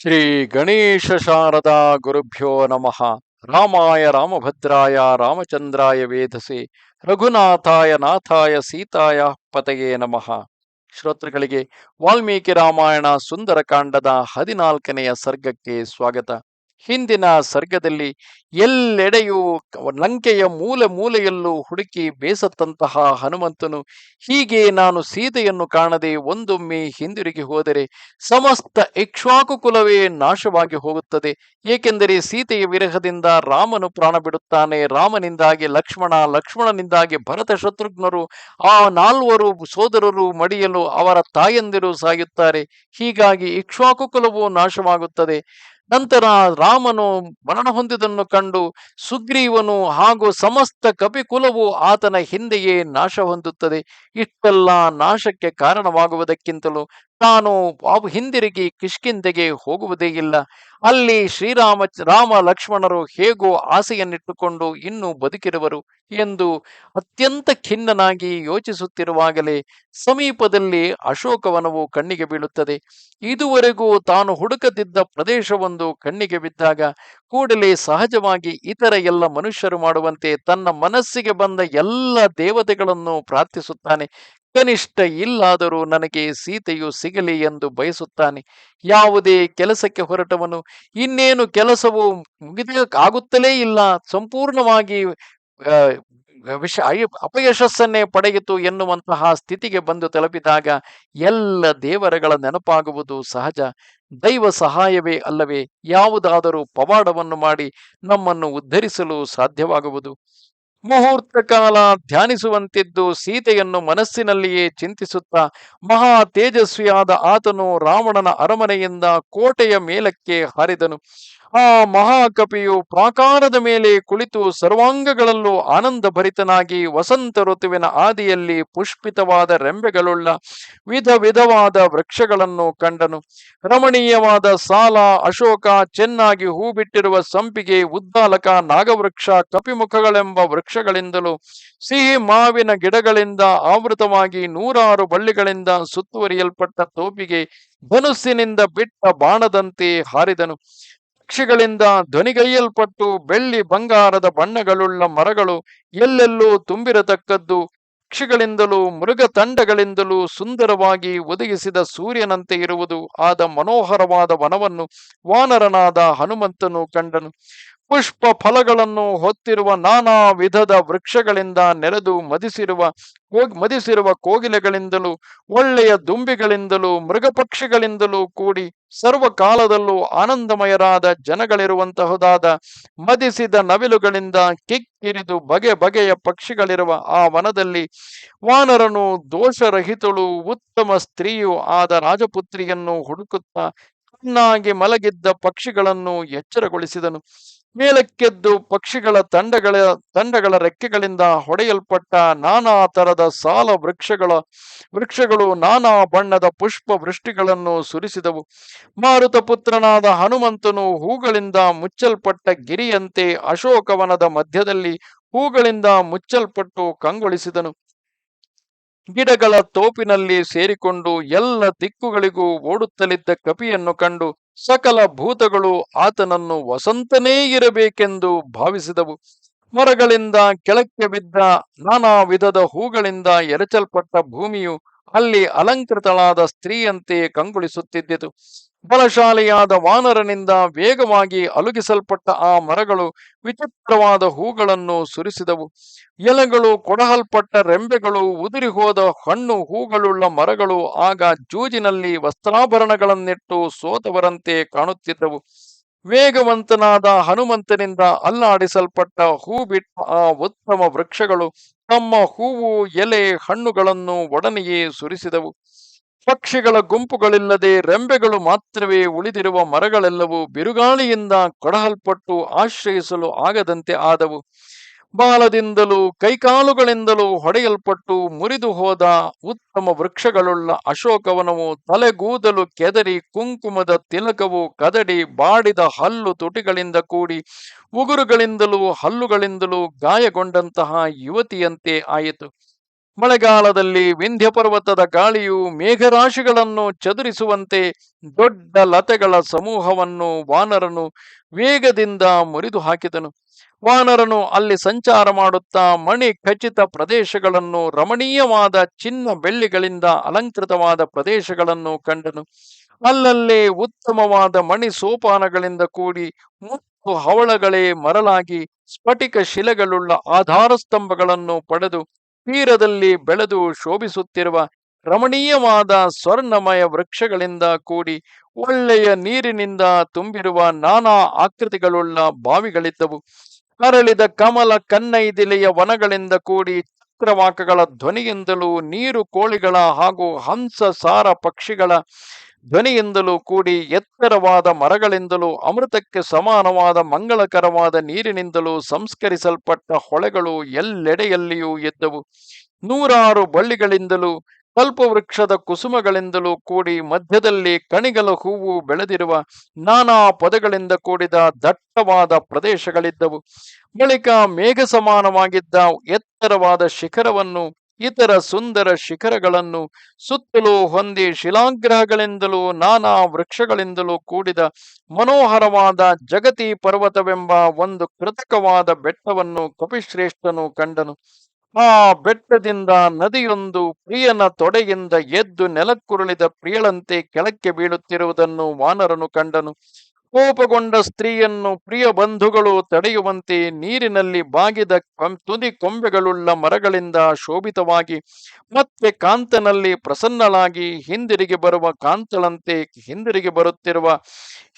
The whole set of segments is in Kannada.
ಶ್ರೀ ಗಣೇಶ ಶಾರದಾ ಗುರುಭ್ಯೋ ನಮಃ. ರಾಮಾಯ ರಾಮಭದ್ರಾಯ ರಾಮಚಂದ್ರಾಯ ವೇಧಸೆ ರಘುನಾಥಾಯ ನಾಥಾಯ ಸೀತಾಯ ಪತಯೇ ನಮಃ. ಶ್ರೋತೃಗಳಿಗೆ ವಾಲ್ಮೀಕಿ ರಾಮಾಯಣ ಸುಂದರಕಾಂಡದ ಹದಿನಾಲ್ಕನೆಯ ಸರ್ಗಕ್ಕೆ ಸ್ವಾಗತ. ಹಿಂದಿನ ಸರ್ಗದಲ್ಲಿ ಎಲ್ಲೆಡೆಯೂ ಲಂಕೆಯ ಮೂಲೆ ಮೂಲೆಯಲ್ಲೂ ಹುಡುಕಿ ಬೇಸತ್ತಂತಹ ಹನುಮಂತನು, ಹೀಗೆ ನಾನು ಸೀತೆಯನ್ನು ಕಾಣದೆ ಒಂದೊಮ್ಮೆ ಹಿಂದಿರುಗಿ ಹೋದರೆ ಸಮಸ್ತ ಇಕ್ಷ್ವಾಕು ಕುಲವೇ ನಾಶವಾಗಿ ಹೋಗುತ್ತದೆ. ಏಕೆಂದರೆ ಸೀತೆಯ ವಿರಹದಿಂದ ರಾಮನು ಪ್ರಾಣ ಬಿಡುತ್ತಾನೆ. ರಾಮನಿಂದಾಗಿ ಲಕ್ಷ್ಮಣ, ಲಕ್ಷ್ಮಣನಿಂದಾಗಿ ಭರತ ಶತ್ರುಘ್ನರು ಆ ನಾಲ್ವರು ಸೋದರರು ಮಡಿಯಲು ಅವರ ತಾಯಂದಿರು ಸಾಯುತ್ತಾರೆ. ಹೀಗಾಗಿ ಇಕ್ಷ್ವಾಕು ಕುಲವು ನಾಶವಾಗುತ್ತದೆ. ನಂತರ ರಾಮನು ಮರಣ ಹೊಂದಿದನ್ನು ಕಂಡು ಸುಗ್ರೀವನು ಹಾಗೂ ಸಮಸ್ತ ಕಪಿಕುಲವು ಆತನ ಹಿಂದೆಯೇ ನಾಶ ಹೊಂದುತ್ತದೆ. ಇಷ್ಟೆಲ್ಲ ನಾಶಕ್ಕೆ ಕಾರಣವಾಗುವುದಕ್ಕಿಂತಲೂ ತಾನು ಹಿಂದಿರುಗಿ ಕಿಷ್ಕಿಂದೆಗೆ ಹೋಗುವುದೇ ಇಲ್ಲ. ಅಲ್ಲಿ ಶ್ರೀರಾಮ ರಾಮ ಲಕ್ಷ್ಮಣರು ಹೇಗೋ ಆಸೆಯನ್ನಿಟ್ಟುಕೊಂಡು ಇನ್ನೂ ಬದುಕಿರುವರು ಎಂದು ಅತ್ಯಂತ ಖಿನ್ನನಾಗಿ ಯೋಚಿಸುತ್ತಿರುವಾಗಲೇ ಸಮೀಪದಲ್ಲಿ ಅಶೋಕವನವು ಕಣ್ಣಿಗೆ ಬೀಳುತ್ತದೆ. ಇದುವರೆಗೂ ತಾನು ಹುಡುಕದಿದ್ದ ಪ್ರದೇಶವೊಂದು ಕಣ್ಣಿಗೆ ಬಿದ್ದಾಗ ಕೂಡಲೇ ಸಹಜವಾಗಿ ಇತರ ಎಲ್ಲ ಮನುಷ್ಯರು ಮಾಡುವಂತೆ ತನ್ನ ಮನಸ್ಸಿಗೆ ಬಂದ ಎಲ್ಲ ದೇವತೆಗಳನ್ನು ಪ್ರಾರ್ಥಿಸುತ್ತಾನೆ. ಕನಿಷ್ಠ ಇಲ್ಲಾದರೂ ನನಗೆ ಸೀತೆಯು ಸಿಗಲಿ ಎಂದು ಬಯಸುತ್ತಾನೆ. ಯಾವುದೇ ಕೆಲಸಕ್ಕೆ ಹೊರಟವನು, ಇನ್ನೇನು ಕೆಲಸವು ಮುಗಿದ ಆಗುತ್ತಲೇ ಇಲ್ಲ. ಸಂಪೂರ್ಣವಾಗಿ ವಿಷ ಅಪಯಶಸ್ಸನ್ನೇ ಪಡೆಯಿತು ಎನ್ನುವಂತಹ ಸ್ಥಿತಿಗೆ ಬಂದು ತಲುಪಿದಾಗ ಎಲ್ಲ ದೇವರಗಳ ನೆನಪಾಗುವುದು ಸಹಜ. ದೈವ ಸಹಾಯವೇ ಅಲ್ಲವೇ, ಯಾವುದಾದರೂ ಪವಾಡವನ್ನು ಮಾಡಿ ನಮ್ಮನ್ನು ಉದ್ಧರಿಸಲು ಸಾಧ್ಯವಾಗುವುದು. ಮುಹೂರ್ತ ಕಾಲ ಧ್ಯಾನಿಸುವಂತಿದ್ದು ಸೀತೆಯನ್ನು ಮನಸ್ಸಿನಲ್ಲಿಯೇ ಚಿಂತಿಸುತ್ತಾ ಮಹಾ ತೇಜಸ್ವಿಯಾದ ಆತನು ರಾವಣನ ಅರಮನೆಯಿಂದ ಕೋಟೆಯ ಮೇಲಕ್ಕೆ ಹಾರಿದನು. ಆ ಮಹಾಕಪಿಯು ಪ್ರಾಕಾರದ ಮೇಲೆ ಕುಳಿತು ಸರ್ವಾಂಗಗಳಲ್ಲೂ ಆನಂದ ಭರಿತನಾಗಿ ವಸಂತ ಋತುವಿನ ಆದಿಯಲ್ಲಿ ಪುಷ್ಪಿತವಾದ ರೆಂಬೆಗಳುಳ್ಳ ವಿಧ ವಿಧವಾದ ವೃಕ್ಷಗಳನ್ನು ಕಂಡನು. ರಮಣೀಯವಾದ ಸಾಲ, ಅಶೋಕ, ಚೆನ್ನಾಗಿ ಹೂ ಬಿಟ್ಟಿರುವ ಸಂಪಿಗೆ, ಉದ್ದಾಲಕ, ನಾಗವೃಕ್ಷ, ಕಪಿಮುಖಗಳೆಂಬ ವೃಕ್ಷಗಳಿಂದಲೂ ಸಿಹಿ ಮಾವಿನ ಗಿಡಗಳಿಂದ ಆವೃತವಾಗಿ ನೂರಾರು ಬಳ್ಳಿಗಳಿಂದ ಸುತ್ತುವರಿಯಲ್ಪಟ್ಟ ತೋಪಿಗೆ ಧನುಸ್ಸಿನಿಂದ ಬಿಟ್ಟ ಬಾಣದಂತೆ ಹಾರಿದನು. ಪಕ್ಷಿಗಳಿಂದ ಧ್ವನಿಗೈಯಲ್ಪಟ್ಟು ಬೆಳ್ಳಿ ಬಂಗಾರದ ಬಣ್ಣಗಳುಳ್ಳ ಮರಗಳು ಎಲ್ಲೆಲ್ಲೂ ತುಂಬಿರತಕ್ಕದ್ದು, ಪಕ್ಷಿಗಳಿಂದಲೂ ಮೃಗ ತಂಡಗಳಿಂದಲೂ ಸುಂದರವಾಗಿ ಒದಗಿಸಿದ ಸೂರ್ಯನಂತೆ ಇರುವುದು ಆದ ಮನೋಹರವಾದ ವನವನ್ನು ವಾನರನಾದ ಹನುಮಂತನು ಕಂಡನು. ಪುಷ್ಪ ಫಲಗಳನ್ನು ಹೊತ್ತಿರುವ ನಾನಾ ವಿಧದ ವೃಕ್ಷಗಳಿಂದ ನೆರೆದು ಮದಿಸಿರುವ ಮದಿಸಿರುವ ಕೋಗಿಲೆಗಳಿಂದಲೂ, ಒಳ್ಳೆಯ ದುಂಬಿಗಳಿಂದಲೂ, ಮೃಗಪಕ್ಷಿಗಳಿಂದಲೂ ಕೂಡಿ ಸರ್ವಕಾಲದಲ್ಲೂ ಆನಂದಮಯರಾದ ಜನಗಳಿರುವಂತಹುದಾದ ಮದಿಸಿದ ನವಿಲುಗಳಿಂದ ಕಿಕ್ಕಿರಿದು ಬಗೆ ಬಗೆಯ ಪಕ್ಷಿಗಳಿರುವ ಆ ವನದಲ್ಲಿ ವಾನರನು ದೋಷರಹಿತಳು ಉತ್ತಮ ಸ್ತ್ರೀಯು ಆದ ರಾಜಪುತ್ರಿಯನ್ನು ಹುಡುಕುತ್ತಾ ಚೆನ್ನಾಗಿ ಮಲಗಿದ್ದ ಪಕ್ಷಿಗಳನ್ನು ಎಚ್ಚರಗೊಳಿಸಿದನು. ಮೇಲಕ್ಕೆದ್ದು ಪಕ್ಷಿಗಳ ತಂಡಗಳ ತಂಡಗಳ ರೆಕ್ಕೆಗಳಿಂದ ಹೊಡೆಯಲ್ಪಟ್ಟ ನಾನಾ ತರದ ಸಾಲ ವೃಕ್ಷಗಳ, ವೃಕ್ಷಗಳು ನಾನಾ ಬಣ್ಣದ ಪುಷ್ಪ ವೃಷ್ಟಿಗಳನ್ನು ಸುರಿಸಿದವು. ಮಾರುತ ಪುತ್ರನಾದ ಹನುಮಂತನು ಹೂಗಳಿಂದ ಮುಚ್ಚಲ್ಪಟ್ಟ ಗಿರಿಯಂತೆ ಅಶೋಕವನದ ಮಧ್ಯದಲ್ಲಿ ಹೂಗಳಿಂದ ಮುಚ್ಚಲ್ಪಟ್ಟು ಕಂಗೊಳಿಸಿದನು. ಗಿಡಗಳ ತೋಪಿನಲ್ಲಿ ಸೇರಿಕೊಂಡು ಎಲ್ಲ ದಿಕ್ಕುಗಳಿಗೂ ಓಡುತ್ತಲಿದ್ದ ಕಪಿಯನ್ನು ಕಂಡು ಸಕಲ ಭೂತಗಳು ಆತನನ್ನು ವಸಂತನೇ ಇರಬೇಕೆಂದು ಭಾವಿಸಿದವು. ಮರಗಳಿಂದ ಕೆಳಕ್ಕೆ ಬಿದ್ದ ನಾನಾ ವಿಧದ ಹೂಗಳಿಂದ ಎರಚಲ್ಪಟ್ಟ ಭೂಮಿಯು ಅಲ್ಲಿ ಅಲಂಕೃತಳಾದ ಸ್ತ್ರೀಯಂತೆ ಕಂಗೊಳಿಸುತ್ತಿದ್ದಿತು. ಬಲಶಾಲಿಯಾದ ವಾನರನಿಂದ ವೇಗವಾಗಿ ಅಲುಗಿಸಲ್ಪಟ್ಟ ಆ ಮರಗಳು ವಿಚಿತ್ರವಾದ ಹೂಗಳನ್ನು ಸುರಿಸಿದವು. ಎಲೆಗಳು ಕೊಡಹಲ್ಪಟ್ಟ ರೆಂಬೆಗಳು ಉದುರಿ ಹೋದ ಹಣ್ಣು, ಹೂಗಳುಳ್ಳ ಮರಗಳು ಆಗ ಜೂಜಿನಲ್ಲಿ ವಸ್ತ್ರಾಭರಣಗಳನ್ನಿಟ್ಟು ಸೋತವರಂತೆ ಕಾಣುತ್ತಿದ್ದವು. ವೇಗವಂತನಾದ ಹನುಮಂತನಿಂದ ಅಲ್ಲಾಡಿಸಲ್ಪಟ್ಟ ಹೂ ಬಿಟ್ಟ ಆ ಉತ್ತಮ ವೃಕ್ಷಗಳು ತಮ್ಮ ಹೂವು, ಎಲೆ, ಹಣ್ಣುಗಳನ್ನು ಒಡನೆಯೇ ಸುರಿಸಿದವು. ಪಕ್ಷಿಗಳ ಗುಂಪುಗಳಿಲ್ಲದೆ ರೆಂಬೆಗಳು ಮಾತ್ರವೇ ಉಳಿದಿರುವ ಮರಗಳೆಲ್ಲವೂ ಬಿರುಗಾಳಿಯಿಂದ ಕೊಡಹಲ್ಪಟ್ಟು ಆಶ್ರಯಿಸಲು ಆಗದಂತೆ ಆದವು. ಬಾಲದಿಂದಲೂ ಕೈಕಾಲುಗಳಿಂದಲೂ ಹೊಡೆಯಲ್ಪಟ್ಟು ಮುರಿದು ಹೋದ ಉತ್ತಮ ವೃಕ್ಷಗಳುಳ್ಳ ಅಶೋಕವನವು ತಲೆಗೂದಲು ಕೆದರಿ ಕುಂಕುಮದ ತಿಲಕವು ಕದಡಿ ಬಾಡಿದ ಹಲ್ಲು ತುಟಿಗಳಿಂದ ಕೂಡಿ ಉಗುರುಗಳಿಂದಲೂ ಹಲ್ಲುಗಳಿಂದಲೂ ಗಾಯಗೊಂಡಂತಹ ಯುವತಿಯಂತೆ ಆಯಿತು. ಮಳೆಗಾಲದಲ್ಲಿ ವಿಂಧ್ಯ ಪರ್ವತದ ಗಾಳಿಯು ಮೇಘರಾಶಿಗಳನ್ನು ಚದುರಿಸುವಂತೆ ದೊಡ್ಡ ಲತೆಗಳ ಸಮೂಹವನ್ನು ವಾನರನು ವೇಗದಿಂದ ಮುರಿದು ಹಾಕಿದನು. ವಾನರನು ಅಲ್ಲಿ ಸಂಚಾರ ಮಾಡುತ್ತಾ ಮಣಿ ಖಚಿತ ಪ್ರದೇಶಗಳನ್ನು ರಮಣೀಯವಾದ ಚಿನ್ನ ಬೆಳ್ಳಿಗಳಿಂದ ಅಲಂಕೃತವಾದ ಪ್ರದೇಶಗಳನ್ನು ಕಂಡನು. ಅಲ್ಲಲ್ಲೇ ಉತ್ತಮವಾದ ಮಣಿ ಸೋಪಾನಗಳಿಂದ ಕೂಡಿ ಮುತ್ತು ಹವಳಗಳೇ ಮರಳಾಗಿ ಸ್ಫಟಿಕ ಶಿಲೆಗಳುಳ್ಳ ಆಧಾರ ಸ್ತಂಭಗಳನ್ನು ಪಡೆದು ತೀರದಲ್ಲಿ ಬೆಳೆದು ಶೋಭಿಸುತ್ತಿರುವ ರಮಣೀಯವಾದ ಸ್ವರ್ಣಮಯ ವೃಕ್ಷಗಳಿಂದ ಕೂಡಿ ಒಳ್ಳೆಯ ನೀರಿನಿಂದ ತುಂಬಿರುವ ನಾನಾ ಆಕೃತಿಗಳುಳ್ಳ ಬಾವಿಗಳಿದ್ದವು. ಅರಳಿದ ಕಮಲ ಕನ್ನೈದಿಲೆಯ ವನಗಳಿಂದ ಕೂಡಿ ಚಕ್ರವಾಕಗಳ ಧ್ವನಿಯಿಂದಲೂ ನೀರು ಕೋಳಿಗಳ ಹಾಗೂ ಹಂಸ ಸಾರ ಪಕ್ಷಿಗಳ ಧ್ವನಿಯಿಂದಲೂ ಕೂಡಿ ಎತ್ತರವಾದ ಮರಗಳಿಂದಲೂ, ಅಮೃತಕ್ಕೆ ಸಮಾನವಾದ ಮಂಗಳಕರವಾದ ನೀರಿನಿಂದಲೂ ಸಂಸ್ಕರಿಸಲ್ಪಟ್ಟ ಹೊಳೆಗಳು ಎಲ್ಲೆಡೆಯಲ್ಲಿಯೂ ಇದ್ದವು ನೂರಾರು ಬಳ್ಳಿಗಳಿಂದಲೂ, ಕಲ್ಪವೃಕ್ಷದ ಕುಸುಮಗಳಿಂದಲೂ ಕೂಡಿ ಮಧ್ಯದಲ್ಲಿ ಕಣಿಗಲ ಹೂವು ಬೆಳೆದಿರುವ ನಾನಾ ಪದಗಳಿಂದ ಕೂಡಿದ ದಟ್ಟವಾದ ಪ್ರದೇಶಗಳಿದ್ದವು. ಬಳಿಕ ಮೇಘ ಸಮಾನವಾಗಿದ್ದ ಎತ್ತರವಾದ ಶಿಖರವನ್ನು ಇತರ ಸುಂದರ ಶಿಖರಗಳನ್ನು ಸುತ್ತಲೂ ಹೊಂದಿ ಶಿಲಾಗ್ರಹಗಳಿಂದಲೂ ನಾನಾ ವೃಕ್ಷಗಳಿಂದಲೂ ಕೂಡಿದ ಮನೋಹರವಾದ ಜಗತಿ ಪರ್ವತವೆಂಬ ಒಂದು ಕೃತಕವಾದ ಬೆಟ್ಟವನ್ನು ಕಪಿಶ್ರೇಷ್ಠನು ಕಂಡನು. ಆ ಬೆಟ್ಟದಿಂದ ನದಿಯೊಂದು ಪ್ರಿಯನ ತೊಡೆಯಿಂದ ಎದ್ದು ನೆಲಕ್ಕುರುಳಿದ ಪ್ರಿಯಳಂತೆ ಕೆಳಕ್ಕೆ ಬೀಳುತ್ತಿರುವುದನ್ನು ವಾನರನು ಕಂಡನು. ಕೋಪಗೊಂಡ ಸ್ತ್ರೀಯನ್ನು ಪ್ರಿಯ ಬಂಧುಗಳು ತಡೆಯುವಂತೆ ನೀರಿನಲ್ಲಿ ಬಾಗಿದ ತುದಿ ಕೊಂಬೆಗಳುಳ್ಳ ಮರಗಳಿಂದ ಶೋಭಿತವಾಗಿ ಮತ್ತೆ ಕಾಂತನಲ್ಲಿ ಪ್ರಸನ್ನಳಾಗಿ ಹಿಂದಿರುಗಿ ಬರುವ ಕಾಂತಳಂತೆ ಹಿಂದಿರುಗಿ ಬರುತ್ತಿರುವ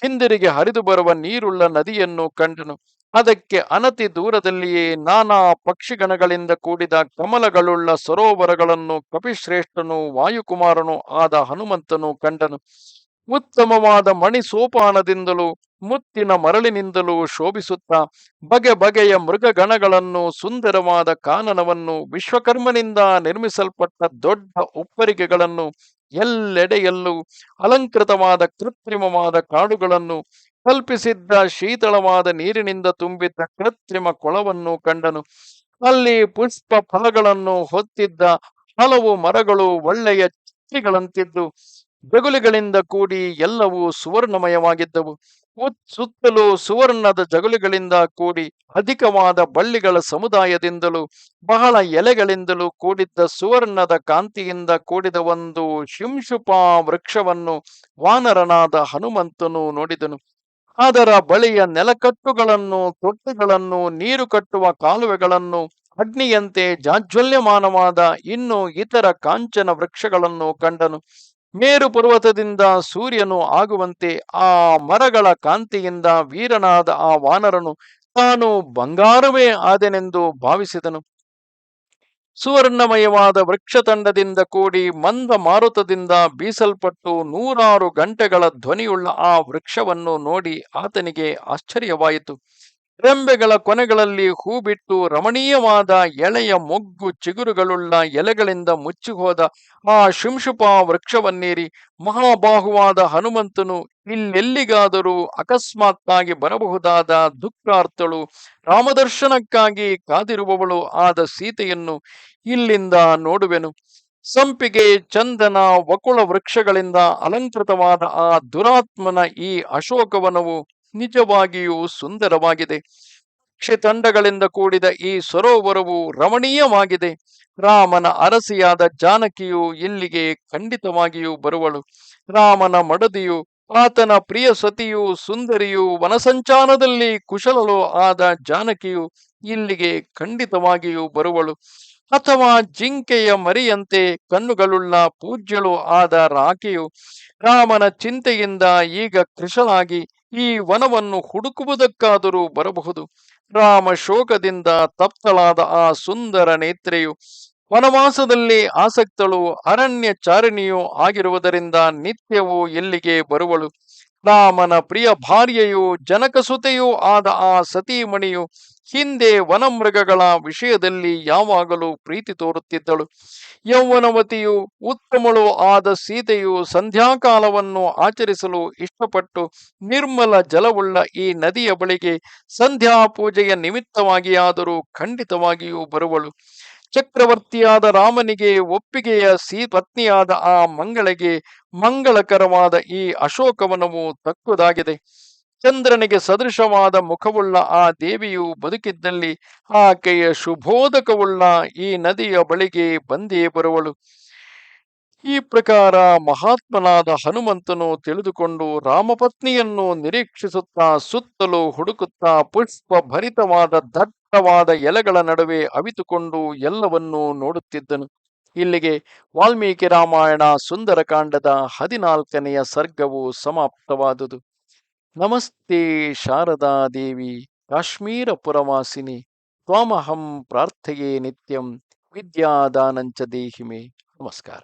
ಹಿಂದಿರುಗಿ ಹರಿದು ಬರುವ ನೀರುಳ್ಳ ನದಿಯನ್ನು ಕಂಡನು. ಅದಕ್ಕೆ ಅನತಿ ದೂರದಲ್ಲಿಯೇ ನಾನಾ ಪಕ್ಷಿಗಣಗಳಿಂದ ಕೂಡಿದ ಕಮಲಗಳುಳ್ಳ ಸರೋವರಗಳನ್ನು ಕಪಿಶ್ರೇಷ್ಠನು, ವಾಯುಕುಮಾರನು ಆದ ಹನುಮಂತನು ಕಂಡನು. ಉತ್ತಮವಾದ ಮಣಿ ಸೋಪಾನದಿಂದಲೂ, ಮುತ್ತಿನ ಮರಳಿನಿಂದಲೂ ಶೋಭಿಸುತ್ತಾ, ಬಗೆ ಬಗೆಯ ಮೃಗಗಣಗಳನ್ನು ಸುಂದರವಾದ ಕಾನನವನ್ನು ವಿಶ್ವಕರ್ಮನಿಂದ ನಿರ್ಮಿಸಲ್ಪಟ್ಟ ದೊಡ್ಡ ಉಪ್ಪರಿಗೆಗಳನ್ನು ಎಲ್ಲೆಡೆಯಲ್ಲೂ ಅಲಂಕೃತವಾದ ಕೃತ್ರಿಮವಾದ ಕಾಡುಗಳನ್ನು ಕಲ್ಪಿಸಿದ್ದ ಶೀತಳವಾದ ನೀರಿನಿಂದ ತುಂಬಿದ್ದ ಕೃತ್ರಿಮ ಕೊಳವನ್ನು ಕಂಡನು. ಅಲ್ಲಿ ಪುಷ್ಪ ಫಲಗಳನ್ನು ಹೊತ್ತಿದ್ದ ಹಲವು ಮರಗಳು ಒಳ್ಳೆಯ ಚಿತ್ರಗಳಂತಿದ್ದು ಜಗುಲಿಗಳಿಂದ ಕೂಡಿ ಎಲ್ಲವೂ ಸುವರ್ಣಮಯವಾಗಿದ್ದವು. ಸುತ್ತಲೂ ಸುವರ್ಣದ ಜಗುಲಿಗಳಿಂದ ಕೂಡಿ ಅಧಿಕವಾದ ಬಳ್ಳಿಗಳ ಸಮುದಾಯದಿಂದಲೂ, ಬಹಳ ಎಲೆಗಳಿಂದಲೂ ಕೂಡಿದ್ದ ಸುವರ್ಣದ ಕಾಂತಿಯಿಂದ ಕೂಡಿದ ಒಂದು ಶಿಂಶುಪಾ ವೃಕ್ಷವನ್ನು ವಾನರನಾದ ಹನುಮಂತನು ನೋಡಿದನು. ಅದರ ಬಳಿಯ ನೆಲಕಟ್ಟುಗಳನ್ನು, ತೊಟ್ಟೆಗಳನ್ನು, ನೀರು ಕಟ್ಟುವ ಕಾಲುವೆಗಳನ್ನು, ಅಗ್ನಿಯಂತೆ ಜಾಜ್ವಲ್ಯಮಾನವಾದ ಇನ್ನು ಇತರ ಕಾಂಚನ ವೃಕ್ಷಗಳನ್ನು ಕಂಡನು. ಮೇರು ಪರ್ವತದಿಂದ ಸೂರ್ಯನು ಆಗುವಂತೆ ಆ ಮರಗಳ ಕಾಂತಿಯಿಂದ ವೀರನಾದ ಆ ವಾನರನು ತಾನು ಬಂಗಾರವೇ ಆದೆನೆಂದು ಭಾವಿಸಿದನು. ಸುವರ್ಣಮಯವಾದ ವೃಕ್ಷತಂಡದಿಂದ ಕೂಡಿ ಮಂದ ಮಾರುತದಿಂದ ಬೀಸಲ್ಪಟ್ಟು ನೂರಾರು ಗಂಟೆಗಳ ಧ್ವನಿಯುಳ್ಳ ಆ ವೃಕ್ಷವನ್ನು ನೋಡಿ ಆತನಿಗೆ ಆಶ್ಚರ್ಯವಾಯಿತು. ರೆಂಬೆಗಳ ಕೊನೆಗಳಲ್ಲಿ ಹೂ ಬಿಟ್ಟು ರಮಣೀಯವಾದ ಎಳೆಯ ಮೊಗ್ಗು ಚಿಗುರುಗಳುಳ್ಳ ಎಲೆಗಳಿಂದ ಮುಚ್ಚಿಹೋದ ಆ ಶಿಂಶುಪ ವೃಕ್ಷವನ್ನೇರಿ ಮಹಾಬಾಹುವಾದ ಹನುಮಂತನು ಇಲ್ಲೆಲ್ಲಿಗಾದರೂ ಅಕಸ್ಮಾತ್ತಾಗಿ ಬರಬಹುದಾದ ದುಃಖಾರ್ಥಳು ರಾಮದರ್ಶನಕ್ಕಾಗಿ ಕಾದಿರುವವಳು ಆದ ಸೀತೆಯನ್ನು ಇಲ್ಲಿಂದ ನೋಡುವೆನು. ಸಂಪಿಗೆ ಚಂದನ ವಕುಳ ವೃಕ್ಷಗಳಿಂದ ಅಲಂಕೃತವಾದ ಆ ದುರಾತ್ಮನ ಈ ಅಶೋಕವನವು ನಿಜವಾಗಿಯೂ ಸುಂದರವಾಗಿದೆ. ಕ್ಷಿತಂಡಗಳಿಂದ ಕೂಡಿದ ಈ ಸರೋವರವು ರಮಣೀಯವಾಗಿದೆ. ರಾಮನ ಅರಸಿಯಾದ ಜಾನಕಿಯು ಇಲ್ಲಿಗೆ ಖಂಡಿತವಾಗಿಯೂ ಬರುವಳು. ರಾಮನ ಮಡದಿಯು, ಆತನ ಪ್ರಿಯ ಸತಿಯು, ಸುಂದರಿಯು, ವನಸಂಚಾರದಲ್ಲಿ ಕುಶಲಳು ಆದ ಜಾನಕಿಯು ಇಲ್ಲಿಗೆ ಖಂಡಿತವಾಗಿಯೂ ಬರುವಳು. ಅಥವಾ ಜಿಂಕೆಯ ಮರಿಯಂತೆ ಕಣ್ಣುಗಳುಳ್ಳ ಪೂಜ್ಯಳು ಆದ ರಾಕೆಯು ರಾಮನ ಚಿಂತೆಯಿಂದ ಈಗ ಕೃಶಲಾಗಿ ಈ ವನವನ್ನು ಹುಡುಕುವುದಕ್ಕಾದರೂ ಬರಬಹುದು. ರಾಮ ಶೋಕದಿಂದ ತಪ್ತಳಾದ ಆ ಸುಂದರ ನೇತ್ರೆಯು ವನವಾಸದಲ್ಲಿ ಆಸಕ್ತಳು ಅರಣ್ಯ ಚಾರಣಿಯೂ ಆಗಿರುವುದರಿಂದ ನಿತ್ಯವೂ ಇಲ್ಲಿಗೆ ಬರುವಳು? ರಾಮನ ಪ್ರಿಯ ಭಾರ್ಯೆಯು, ಜನಕಸುತೆಯೂ ಆದ ಆ ಸತೀಮಣಿಯು ಹಿಂದೆ ವನಮೃಗಗಳ ವಿಷಯದಲ್ಲಿ ಯಾವಾಗಲೂ ಪ್ರೀತಿ ತೋರುತ್ತಿದ್ದಳು. ಯೌವನವತಿಯು ಉತ್ತಮಳು ಆದ ಸೀತೆಯು ಸಂಧ್ಯಾಕಾಲವನ್ನು ಆಚರಿಸಲು ಇಷ್ಟಪಟ್ಟು ನಿರ್ಮಲ ಜಲವುಳ್ಳ ಈ ನದಿಯ ಬಳಿಗೆ ಸಂಧ್ಯಾ ಪೂಜೆಯ ನಿಮಿತ್ತವಾಗಿಯಾದರೂ ಖಂಡಿತವಾಗಿಯೂ ಬರುವಳು. ಚಕ್ರವರ್ತಿಯಾದ ರಾಮನಿಗೆ, ಒಪ್ಪಿಗೆಯ ಸಿ ಪತ್ನಿಯಾದ ಆ ಮಂಗಳಿಗೆ ಮಂಗಳಕರವಾದ ಈ ಅಶೋಕವನವು ತಕ್ಕುದಾಗಿದೆ. ಚಂದ್ರನಿಗೆ ಸದೃಶವಾದ ಮುಖವುಳ್ಳ ಆ ದೇವಿಯು ಬದುಕಿದ್ದಲ್ಲಿ ಆಕೆಯ ಶುಭೋದಕವುಳ್ಳ ಈ ನದಿಯ ಬಳಿಗೆ ಬಂದೇ ಬರುವಳು. ಈ ಪ್ರಕಾರ ಮಹಾತ್ಮನಾದ ಹನುಮಂತನು ತಿಳಿದುಕೊಂಡು ರಾಮಪತ್ನಿಯನ್ನು ನಿರೀಕ್ಷಿಸುತ್ತಾ ಸುತ್ತಲೂ ಹುಡುಕುತ್ತಾ ಪುಷ್ಪ ಭರಿತವಾದ ದಟ್ಟವಾದ ಎಲೆಗಳ ನಡುವೆ ಅವಿತುಕೊಂಡು ಎಲ್ಲವನ್ನೂ ನೋಡುತ್ತಿದ್ದನು. ಇಲ್ಲಿಗೆ ವಾಲ್ಮೀಕಿ ರಾಮಾಯಣ ಸುಂದರಕಾಂಡದ ಹದಿನಾಲ್ಕನೆಯ ಸರ್ಗವು ಸಮಾಪ್ತವಾದುದು. ನಮಸ್ತೆ ಶಾರದಾ ದೇವಿ, ಕಾಶ್ಮೀರ ಪುರವಾಸಿನಿ, ತ್ವಾಮಹಂ ಪ್ರಾರ್ಥೆಯೇ ನಿತ್ಯಂ, ವಿದ್ಯಾದಾನಂಚ ದೇಹಿಮೆ. ನಮಸ್ಕಾರ.